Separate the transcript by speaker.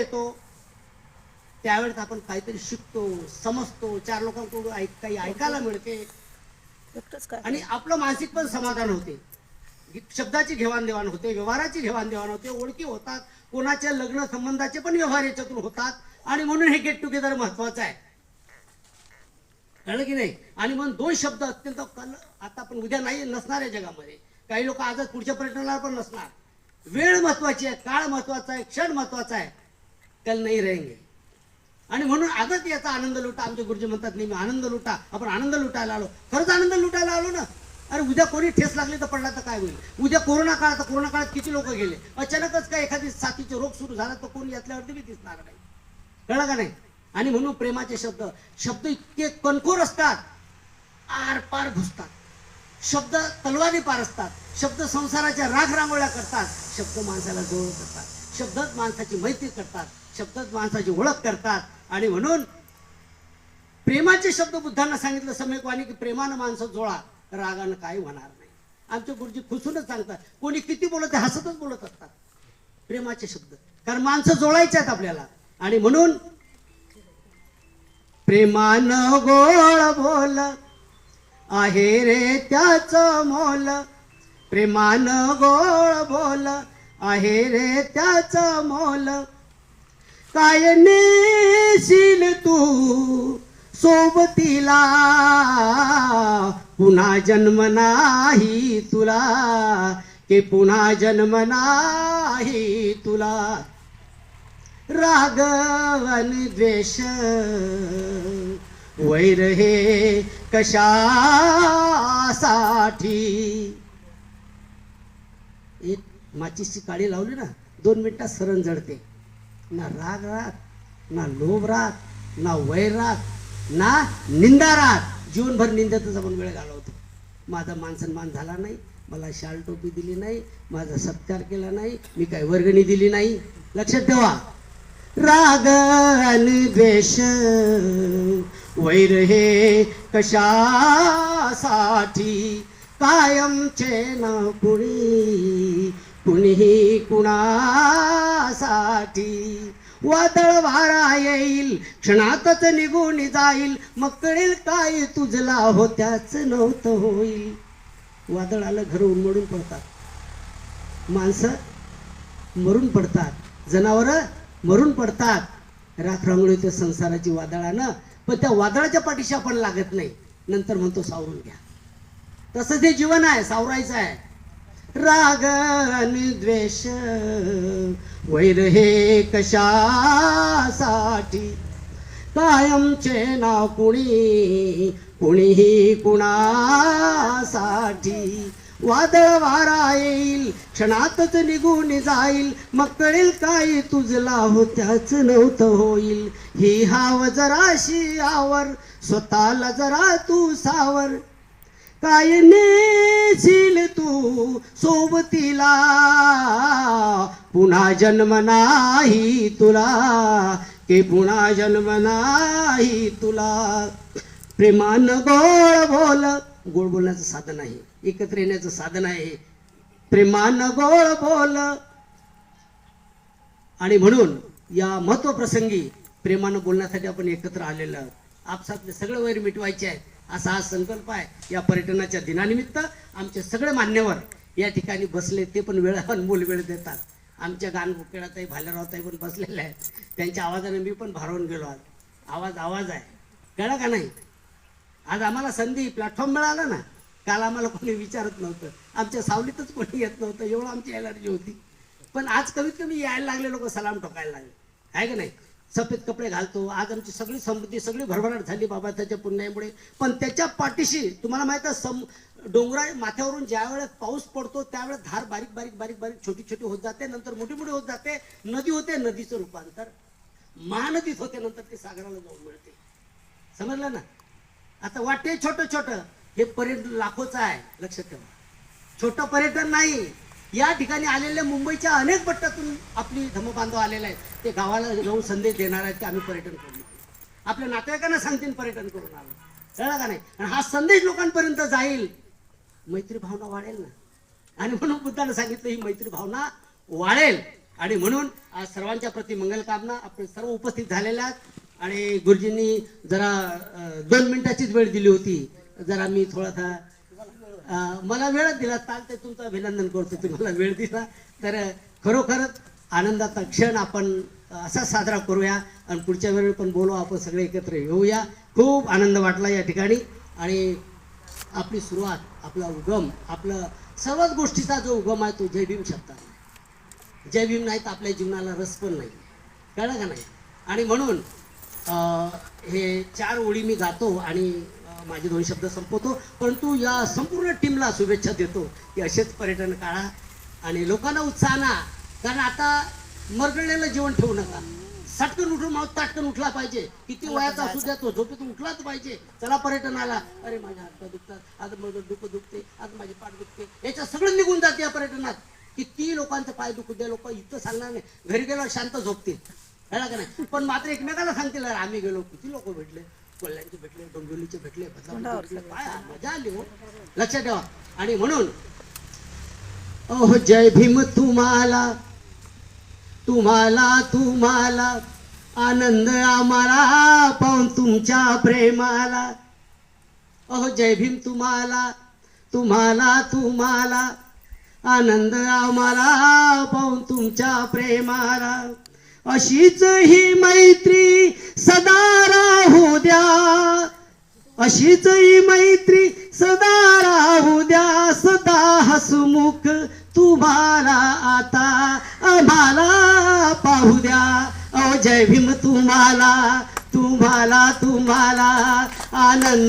Speaker 1: येतो त्यावेळेस आपण काहीतरी शिकतो समजतो चार लोकांकडून ऐक काही ऐकायला मिळते. आणि आपलं मानसिक पण समाधान होते. शब्दाची घेवाणदेवाण होते व्यवहाराची घेवाणदेवाण होते ओळखी होतात. कोणाच्या लग्न संबंधाचे पण व्यवहार याच्यातून होतात. आणि म्हणून हे गेट टुगेदर महत्वाचं आहे. कळलं की नाही? आणि म्हणून दोन शब्द अत्यंत कल आता आपण उद्या नाही नसणार आहे जगामध्ये. काही लोक आजच पुढच्या पर्यटनाला पण नसणार. वेळ महत्वाची आहे काळ महत्त्वाचा आहे क्षण महत्त्वाचा आहे. कल नाही रहेंगे। आणि म्हणून आजच याचा आनंद लुटा आमचे गुरुजी म्हणतात नेहमी आनंद लुटा आपण आनंद लुटायला आलो. खरंच आनंद लुटायला आलो ना? अरे उद्या कोणी ठेस लागली तर पडला तर काय होईल? उद्या कोरोना काळात तर कोरोना काळात किती लोक गेले? अचानकच काय एखादी साथीचे रोग सुरू झाला तर कोणी यातल्यावरती बी दिसणार नाही. कळलं का नाही? आणि म्हणून प्रेमाचे शब्द शब्द इतके कणखोर असतात आर पार घुसतात. शब्द तलवारी पार असतात. शब्द संसाराच्या राख रांगोळ्या करतात. शब्द माणसाला जवळ करतात. शब्दच माणसाची मैत्री करतात. शब्दच माणसाची ओळख करतात. आणि म्हणून प्रेमाचे शब्द बुद्धांना सांगितलं समयकवाणी की प्रेमानं माणसं जोळा रागानं काय होणार नाही. आमचे गुरुजी खुसूनच सांगतात कोणी किती बोलत हसतच बोलत असतात. प्रेमाचे शब्द. कारण माणसं जोळायचे आहेत आपल्याला. आणि म्हणून प्रेमान गोळ बोल आहे रे त्याच मोल. प्रेमान गोळ बोल आहे रे त्याच मोल. काय नेशील तू? सोबतीला पुन्हा जन्म नाही तुला. के पुन्हा जन्म नाही तुला. रागवन द्वेष. वैर हे कशासाठी? एक माचीशी काळी लावली ना दोन मिनिटात सरण जडते ना राग राग ना लोभ राग ना वैर राग ना निंदा राग जीवनभर निंदातच आपण वेळ घालवतो. माझा मान सन्मान झाला नाही मला शाल टोपी दिली नाही माझा सत्कार केला नाही मी काही वर्गणी दिली नाही. लक्षात ठेवा. राग आणि द्वेष वैर हे कशासाठी? कायमचे ना कुणी कुणीही कुणासाठी वादळ वारा येईल क्षणातच निघून जाईल मग कळेल काय तुझला होत्याच नव्हतं होईल. वादळ आलं घर उन्मडून पडतात. माणसं मरून पडतात. जनावरं मरून पडतात. राख रांगोळी त्या संसाराची वादळानं पण त्या वादळाच्या पाठीशी आपण लागत नाही. नंतर म्हणतो सावरून घ्या. तसं ते जीवन आहे सावरायचं आहे राग आणि द्वेष. वैर हे कशासाठी? कायमचे नाव कुणी? कुणीही कुणासाठी? वादळ वारा येईल क्षणातच निघून जाईल. मग कळेल काय तुझला होत्याच नव्हतं होईल. ही हाव जराशी आवर स्वतःला जरा तू सावर. काय नेशील तू सोबतीला? पुन्हा जन्म नाही तुला के पुन्हा जन्म नाही तुला? प्रेमान गोळ बोल. गोड बोलण्याचं साधन आहे एकत्र येण्याचं साधन आहे. प्रेमानं गोळ बोल. आणि म्हणून या महत्वप्रसंगी प्रेमानं बोलण्यासाठी आपण एकत्र आलेलं आपसातले सगळे वैर मिटवायचे आहेत. असा हा संकल्प आहे. या पर्यटनाच्या दिनानिमित्त आमचे सगळे मान्यवर या ठिकाणी बसले ते पण वेळ अनमोल वेळ देतात. आमच्या गान बुकेडाताई भालेरावताई पण बसलेले आहेत. त्यांच्या आवाजाने मी पण भारावून गेलो आज. आवाज आवाज आहे. कळा का नाही? आज आम्हाला संधी प्लॅटफॉर्म मिळाला ना. काल आम्हाला कोणी विचारत नव्हतं. आमच्या सावलीतच कोणी येत नव्हतं. एवढं आमची एलर्जी होती. पण आज कमीत कमी यायला लागले लोक सलाम ठोकायला लागले. आहे का नाही? सफेद कपडे घालतो आज आमची सगळी समृद्धी सगळी भरभराट झाली बाबा त्याच्या पुण्यामुळे. पण त्याच्या पाठीशी तुम्हाला माहीत आहे सम डोंगराळ माथ्यावरून ज्या वेळेस पाऊस पडतो त्यावेळेस धार बारीक बारीक बारीक बारीक छोटी छोटी होत जाते नंतर मोठी मोठी होत जाते. नदी होते नदीचं रूपांतर. महानदीत होते नंतर ते सागराला जाऊन मिळते. समजलं ना? आता वाटते छोटं छोटं. हे पर्यटन लाखोचं आहे लक्षात ठेवा. छोटं पर्यटन नाही या ठिकाणी आलेल्या मुंबईच्या अनेक पट्ट्यातून आपली धर्मबांधव आलेले आहेत. ते गावाला जाऊन संदेश देणार आहेत की आम्ही पर्यटन करून आपल्या नातेवाईकांना सांगतील पर्यटन करून आलो. कळलं का नाही? आणि हा संदेश लोकांपर्यंत जाईल. मैत्री भावना वाढेल ना. आणि म्हणून बुद्धानं सांगितलं ही मैत्री भावना वाढेल. आणि म्हणून आज सर्वांच्या प्रती मंगलकामना आपण सर्व उपस्थित झालेल्या आहात. आणि गुरुजींनी जरा दोन मिनिटाचीच वेळ दिली होती. जरा मी थोडासा मला वेळच दिला चालते तुमचं अभिनंदन करतो. तुम्हाला वेळ दिला. तर खरोखरच आनंदाचा क्षण आपण असा साजरा करूया आणि पुढच्या वेळी पण बोलू आपण सगळे एकत्र येऊया. खूप आनंद वाटला या ठिकाणी. आणि आपली सुरुवात आपला उगम आपलं सर्वच गोष्टीचा जो उगम आहे तो जय भीम शब्दात जय भीम नाही तर आपल्या जीवनाला रस पण नाही. कळलं का नाही? आणि म्हणून हे चार ओळी मी गातो आणि माझे दोन शब्द संपवतो. परंतु या संपूर्ण टीमला शुभेच्छा देतो की असेच पर्यटन काढा आणि लोकांना उत्साह ना कारण आता मरगळलेलं जेवण ठेवू नका. सटकन उठून माऊत ताटकन उठला पाहिजे. किती वयाचा असू द्या तो झोपेतून उठलाच पाहिजे. चला पर्यटनाला अरे माझ्या हात दुखतात. आज माझं डोकं दुखते. आज माझी पाठ दुखते. याच्या सगळं निघून जाते या पर्यटनात. किती लोकांचं पाय दुखू द्या. लोक इथं सांगणार नाही. घरी गेल्यावर शांत झोपतील. का नाही? पण मात्र एकमेकाला सांगतील अरे आम्ही गेलो. किती लोक भेटले? कोल्ह्यांचे भेटले डोंबिवलीचे भेटले बदलापूरचे भेटले. काय मजा आली हो. लक्षात ठेवा. आणि म्हणून ओह जय भीम तुम्हाला तुम्हाला तुम्हाला आनंद आम्हाला पाहून तुमच्या प्रेमाला. अहो जय भीम तुम्हाला तुम्हाला तुम्हाला आनंद आम्हाला पाहून तुमच्या प्रेमाला. अशीच ही मैत्री सदा राहू द्या. अशीच ही मैत्री सदा राहू द्या. सदा हसमुख तुम्हाला आता आम्हाला पाहू द्या. अहो जय भीम तुम्हाला तुम्हाला तुम्हाला आनंद